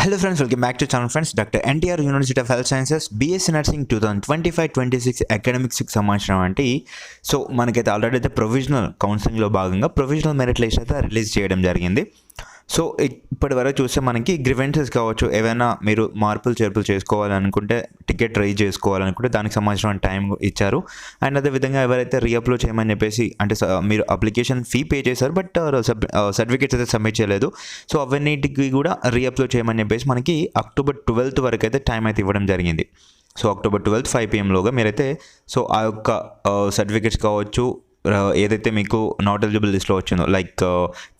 Hello friends welcome back to channel friends doctor NTR university of health sciences BSc nursing two thousand twenty five twenty six అకాడమిక్స్కి సంబంధించిన వంటి so మనకైతే already అయితే provisional కౌన్సిలింగ్లో భాగంగా provisional merit list అయితే release చేయడం జరిగింది. So ఇప్పటి వరకు చూస్తే మనకి గ్రివెన్సెస్ కావచ్చు ఏవైనా మీరు మార్పులు చేర్పులు చేసుకోవాలనుకుంటే టికెట్ రైజ్ చేసుకోవాలనుకుంటే దానికి సంబంధించిన టైం ఇచ్చారు. అండ్ అదేవిధంగా ఎవరైతే రీఅప్లో చేయమని చెప్పేసి అంటే స- మీరు అప్లికేషన్ ఫీ పే చేశారు uh, బట్ సర్టిఫికేట్స్ uh, అయితే సబ్మిట్ చేయలేదు. సో అవన్నిటికి కూడా రీఅప్లో చేయమని చెప్పేసి మనకి అక్టోబర్ ట్వెల్త్ వరకు అయితే టైం అయితే ఇవ్వడం జరిగింది. సో అక్టోబర్ ట్వెల్త్ ఫైవ్ పిఎంలోగా మీరైతే సో ఆ యొక్క uh, సర్టిఫికేట్స్ కావచ్చు ఏదైతే మీకు నాట్ ఎలిజిబుల్ లిస్ట్లో వచ్చిందో లైక్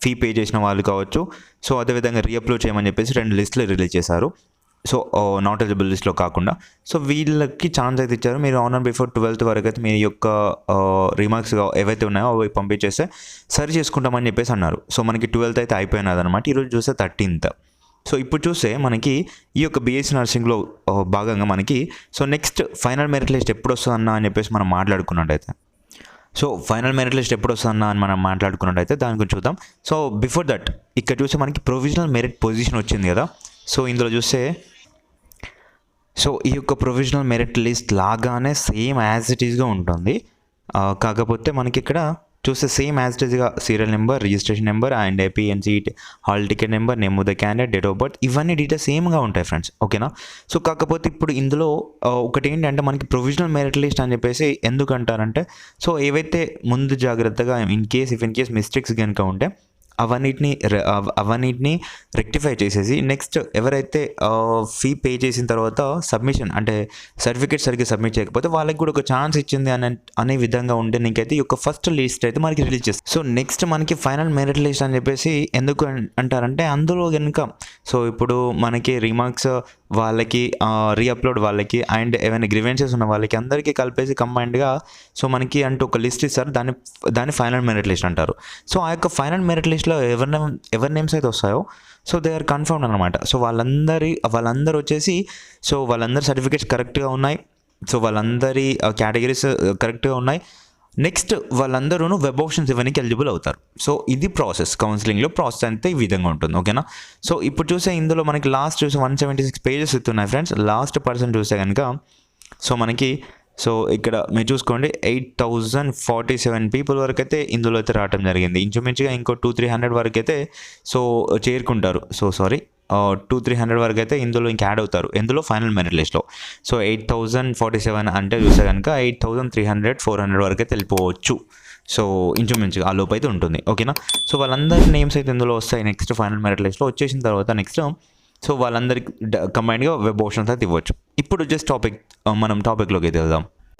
ఫీ పే చేసిన వాళ్ళు కావచ్చు. సో అదేవిధంగా రీఅప్లోడ్ చేయమని చెప్పేసి రెండు లిస్టులు రిలీజ్ చేశారు. సో నాట్ ఎలిజిబుల్ లిస్ట్లో కాకుండా. సో వీళ్ళకి ఛాన్స్ అయితే ఇచ్చారు. మీరు ఆన్ అండ్ బిఫోర్ ట్వెల్త్ వరకు అయితే మీ యొక్క uh, రిమార్క్స్ ఏవైతే ఉన్నాయో అవి పంపించేస్తే సరి చేసుకుంటామని చెప్పేసి అన్నారు. సో మనకి ట్వెల్త్ అయితే అయిపోయినది అనమాట ఈరోజు చూస్తే థర్టీన్త్ సో ఇప్పుడు చూస్తే మనకి ఈ యొక్క బీఎస్సీ నర్సింగ్లో uh, భాగంగా మనకి so next final merit list ఎప్పుడు వస్తుందన్నా అని చెప్పేసి మనం మాట్లాడుకున్నట్టయితే. సో ఫైనల్ మెరిట్ లిస్ట్ ఎప్పుడు వస్తుందన్నా అని మనం మాట్లాడుకున్నట్టయితే దాని గురించి చూద్దాం. సో బిఫోర్ దట్ ఇక్కడ చూస్తే మనకి ప్రొవిజనల్ మెరిట్ పొజిషన్ వచ్చింది కదా. సో ఇందులో చూస్తే సో ఈ యొక్క ప్రొవిజనల్ మెరిట్ లిస్ట్ లాగానే సేమ్ యాజ్ ఇట్ ఈస్గా ఉంటుంది. కాకపోతే మనకి ఇక్కడ చూస్తే same as it serial number registration number and APNC hall ticket number name the candidate date of birth ఇవన్నీ డీటెయిల్స్ సేమ్గా ఉంటాయి ఫ్రెండ్స్ ఓకేనా సో కాకపోతే ఇప్పుడు ఇందులో ఒకటి ఏంటంటే మనకి ప్రొవిజనల్ మెరిట్ లిస్ట్ అని చెప్పేసి ఎందుకంటారంటే సో ఏవైతే ముందు జాగ్రత్తగా in case if in case mistakes కనుక ఉంటే అవన్నిటిని అవన్నిటిని రెక్టిఫై చేసేసి నెక్స్ట్ ఎవరైతే ఫీ పే చేసిన తర్వాత సబ్మిషన్ అంటే సర్టిఫికేట్ సరిగ్గా సబ్మిట్ చేయకపోతే వాళ్ళకి కూడా ఒక ఛాన్స్ ఇచ్చింది అని అనే విధంగా ఉంటే నీకైతే ఈ యొక్క ఫస్ట్ లిస్ట్ అయితే మనకి రిలీజ్ చేస్తుంది సో నెక్స్ట్ మనకి ఫైనల్ మెరిట్ లిస్ట్ అని చెప్పేసి ఎందుకు అంటారంటే అందులో కనుక సో ఇప్పుడు మనకి రిమార్క్స్ వాళ్ళకి రీఅప్లోడ్ వాళ్ళకి అండ్ ఏమైనా గ్రివెన్సెస్ ఉన్న వాళ్ళకి అందరికీ కలిపేసి కంబైన్డ్గా సో మనకి అంటూ ఒక లిస్ట్ ఇస్తారు. దాన్ని దాన్ని ఫైనల్ మెరిట్ లిస్ట్ అంటారు. సో ఆ యొక్క ఫైనల్ మెరిట్ లిస్ట్లో ఎవరి నేమ్ ఎవరి నేమ్స్ అయితే వస్తాయో సో దే ఆర్ కన్ఫర్మ్ అనమాట సో వాళ్ళందరి వాళ్ళందరూ వచ్చేసి సో వాళ్ళందరి సర్టిఫికేట్స్ కరెక్ట్గా ఉన్నాయి. సో వాళ్ళందరి కేటగిరీస్ కరెక్ట్గా ఉన్నాయి. నెక్స్ట్ వాళ్ళందరూ వెబ్ ఆప్షన్స్ ఇవ్వడానికి ఎలిజిబుల్ అవుతారు. సో ఇది ప్రాసెస్ కౌన్సిలింగ్లో ప్రాసెస్ అంతే ఈ విధంగా ఉంటుంది ఓకేనా సో ఇప్పుడు చూసే ఇందులో మనకి లాస్ట్ చూసే వన్ సెవెంటీ సిక్స్ పేజెస్ ఇస్తున్నాయి ఫ్రెండ్స్ లాస్ట్ పర్సన్ చూస్తే కనుక సో మనకి సో ఇక్కడ మీరు చూసుకోండి eight thousand forty seven people వరకు అయితే ఇందులో అయితే రావడం జరిగింది. ఇంచుమించుగా ఇంకో టూ త్రీ హండ్రెడ్ వరకు అయితే సో చేరుకుంటారు. So sorry two three hundred వరకు అయితే ఇందులో ఇంకా యాడ్ అవుతారు. ఇందులో ఫైనల్ మెరిట్ లిస్ట్లో so eight thousand forty seven అంటే చూస్తే కనుక eight thousand three hundred four hundred వరకు అయితే వెళ్ళిపోవచ్చు. సో ఇంచుమించుగా ఆ లోపు అయితే ఉంటుంది. ఓకేనా సో వాళ్ళందరి నేమ్స్ అయితే ఇందులో వస్తాయి. నెక్స్ట్ ఫైనల్ మెరిట్ లిస్ట్లో వచ్చేసిన తర్వాత నెక్స్ట్ సో వాళ్ళందరికి కంబైన్డ్గా వెబ్ ఆప్షన్స్ అయితే ఇవ్వచ్చు. ఇప్పుడు జస్ట్ టాపిక్ మనం టాపిక్లోకి అయితే వెళ్దాం.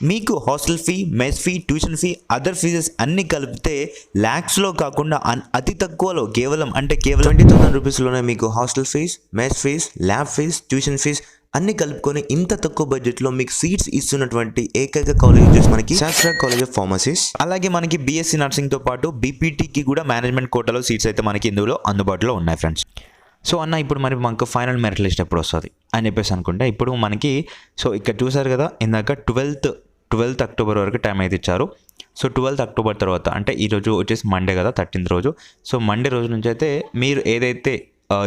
మీకు hostel fee mess fee tuition fee other fees అన్ని కలిపితే ల్యాక్స్లో కాకుండా అతి తక్కువలో కేవలం అంటే కేవలం ట్వంటీ థౌసండ్ రూపీస్లోనే మీకు hostel fees mess fees lab fees tuition fees అన్ని కలుపుకొని ఇంత తక్కువ బడ్జెట్లో మీకు సీట్స్ ఇస్తున్నటువంటి ఏకైక కాలేజ్ వచ్చేసి మనకి శాస్త్ర కాలేజ్ ఆఫ్ ఫార్మసీస్ అలాగే మనకి బీఎస్సీ నర్సింగ్తో పాటు బీపీటీకి కూడా మేనేజ్మెంట్ కోటాలో సీట్స్ అయితే మనకి ఇందులో అందుబాటులో ఉన్నాయి ఫ్రెండ్స్ సో అన్న ఇప్పుడు మరి మనకు ఫైనల్ మెరిట్ లిస్ట్ ఎప్పుడు వస్తుంది? అని చెప్పేసి అనుకుంటే ఇప్పుడు మనకి సో ఇక్కడ చూసారు కదా ఇందాక ట్వెల్త్ ట్వెల్త్ అక్టోబర్ వరకు టైం అయితే ఇచ్చారు. సో ట్వెల్త్ అక్టోబర్ తర్వాత అంటే ఈరోజు వచ్చేసి మండే కదా థర్టీన్త్ రోజు. సో మండే రోజు నుంచి అయితే మీరు ఏదైతే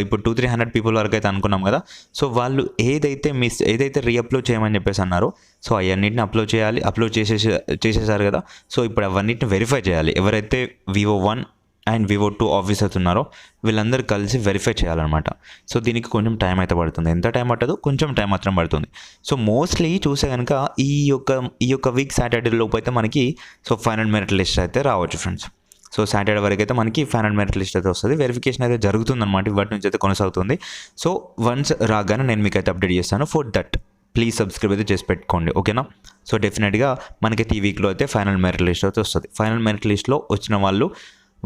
ఇప్పుడు టూ త్రీ హండ్రెడ్ పీపుల్ వరకు అయితే అనుకున్నాం కదా సో వాళ్ళు ఏదైతే మిస్ ఏదైతే రీఅప్లోడ్ చేయమని చెప్పేసి అన్నారు సో అవన్నిటిని అప్లోడ్ చేయాలి అప్లోడ్ చేసేసి చేసేసారు కదా. సో ఇప్పుడు అవన్నిటిని వెరిఫై చేయాలి. ఎవరైతే VO one and VO two officers ఉన్నారో వీళ్ళందరూ కలిసి వెరిఫై చేయాలన్నమాట. సో దీనికి కొంచెం టైం అయితే పడుతుంది. ఎంత టైం పట్టదు? కొంచెం టైం మాత్రం పడుతుంది. సో మోస్ట్లీ చూసే కనుక ఈ యొక్క ఈ యొక్క వీక్ సాటర్డే లోపు అయితే మనకి సో ఫైనల్ మెరిట్ లిస్ట్ అయితే రావచ్చు ఫ్రెండ్స్ సో సాటర్డే వరకు అయితే మనకి ఫైనల్ మెరిట్ లిస్ట్ అయితే వస్తుంది. వెరిఫికేషన్ అయితే జరుగుతుంది అనమాట ఇవాటి నుంచి అయితే కొనసాగుతుంది. సో వన్స్ రాగానే నేను మీకు అయితే అప్డేట్ చేస్తాను ఫర్ దట్ ప్లీజ్ సబ్స్క్రైబ్ అయితే చేసి పెట్టుకోండి. ఓకేనా? సో డెఫినెట్గా మనకైతే ఈ వీక్లో అయితే ఫైనల్ మెరిట్ లిస్ట్ అయితే వస్తుంది. ఫైనల్ మెరిట్ లిస్ట్లో వచ్చిన వాళ్ళు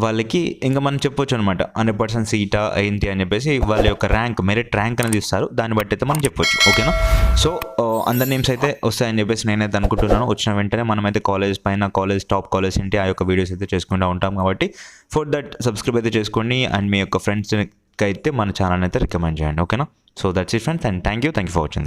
వాళ్ళకి ఇంకా మనం చెప్పొచ్చు అనమాట హండ్రెడ్ పర్సెంట్ సీటా ఏంటి అని చెప్పేసి వాళ్ళ యొక్క ర్యాంక్ మెరిట్ ర్యాంక్ అనేది ఇస్తారు. దాన్ని బట్టి అయితే మనం చెప్పొచ్చు. ఓకేనా? సో అందరి నేమ్స్ అయితే వస్తాయని చెప్పేసి నేనైతే అనుకుంటున్నాను. వచ్చిన వెంటనే మనమైతే కాలేజ్ పైన కాలేజ్ టాప్ కాలేజ్ ఏంటి ఆ యొక్క వీడియోస్ అయితే చేసుకుంటూ ఉంటాం కాబట్టి ఫర్ దట్ సబ్స్క్రైబ్ అయితే చేసుకోండి. అండ్ మీ యొక్క ఫ్రెండ్స్కి అయితే మన ఛానల్ అయితే రికమెండ్ చేయండి. ఓకేనా? So that's it friends and thank you. Thank you for watching.